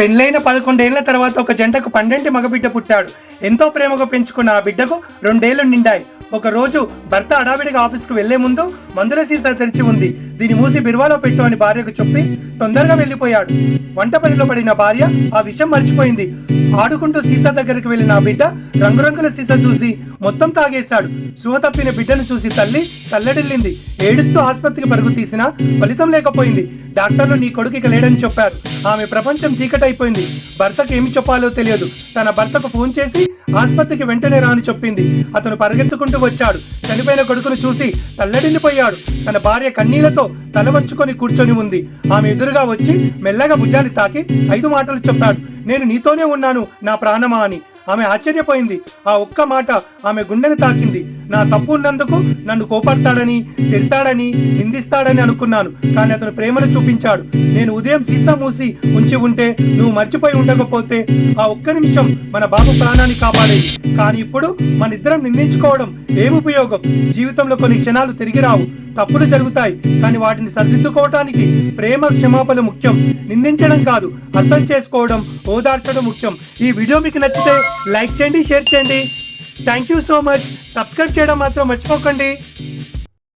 పెళ్ళైన పదకొండేళ్ళ తర్వాత ఒక జంటకు పన్నెండు మగబిడ్డ పుట్టాడు. ఎంతో ప్రేమగా పెంచుకున్న ఆ బిడ్డకు రెండేళ్ళు నిండాయి. ఒక రోజు భర్త అడావిడిగా ఆఫీస్కు వెళ్ళే ముందు మందుల సీసా తెరిచి ఉంది. దీని మూసి బిరువాలో పెట్టు అని భార్యకు చెప్పి తొందరగా వెళ్ళిపోయాడు వంట పనిలో పడిన భార్య ఆ విషయం మర్చిపోయింది. ఆడుకుంటూ సీసా దగ్గరికి వెళ్ళిన ఆ బిడ్డ రంగురంగుల సీసా చూసి మొత్తం తాగేశాడు. స్పృహ తప్పిన బిడ్డను చూసి తల్లి తల్లడిల్లింది. ఏడుస్తూ ఆసుపత్రికి పరుగు తీసినా ఫలితం లేకపోయింది. డాక్టర్లు నీ కొడుకు ఇక లేడని చెప్పారు. ఆమె ప్రపంచం చీకటైపోయింది. భర్తకు ఏమి చెప్పాలో తెలియదు. తన భర్తకు ఫోన్ చేసి ఆసుపత్రికి వెంటనే రాని చెప్పింది. అతను పరిగెత్తుకుంటూ వచ్చాడు. చనిపోయిన కొడుకును చూసి తల్లడిల్లిపోయాడు. తన భార్య కన్నీళ్ళతో తల వంచుకొని కూర్చొని ఉంది. ఆమె ఎదురుగా వచ్చి మెల్లగా భుజాన్ని తాకి ఐదు మాటలు చెప్పాడు. నేను నీతోనే ఉన్నాను నా ప్రాణమా అని. ఆమె ఆశ్చర్యపోయింది. ఆ ఒక్క మాట ఆమె గుండెని తాకింది. నా తప్పు ఉన్నందుకు నన్ను కోపడతాడని తిడతాడని నిందిస్తాడని అనుకున్నాను. కానీ అతను ప్రేమను చూపించాడు. నేను ఉదయం సీసా మూసి ఉంచి ఉంటే నువ్వు మర్చిపోయి ఉండకపోతే ఆ ఒక్క నిమిషం మన బాబు ప్రాణాన్ని కాపాడేది. కానీ ఇప్పుడు మన ఇద్దరం నిందించుకోవడం ఏం ఉపయోగం? జీవితంలో కొన్ని క్షణాలు తిరిగి రావు. తప్పులు జరుగుతాయి. కానీ వాటిని సరిదిద్దుకోవటానికి ప్రేమ క్షమాపణ ముఖ్యం. నిందించడం కాదు అర్థం చేసుకోవడం ఓదార్చడం ముఖ్యం. ఈ వీడియో మీకు నచ్చితే లైక్ చేయండి షేర్ చేయండి. Thank you so much subscribe చేయడం మాత్రం మర్చిపోకండి.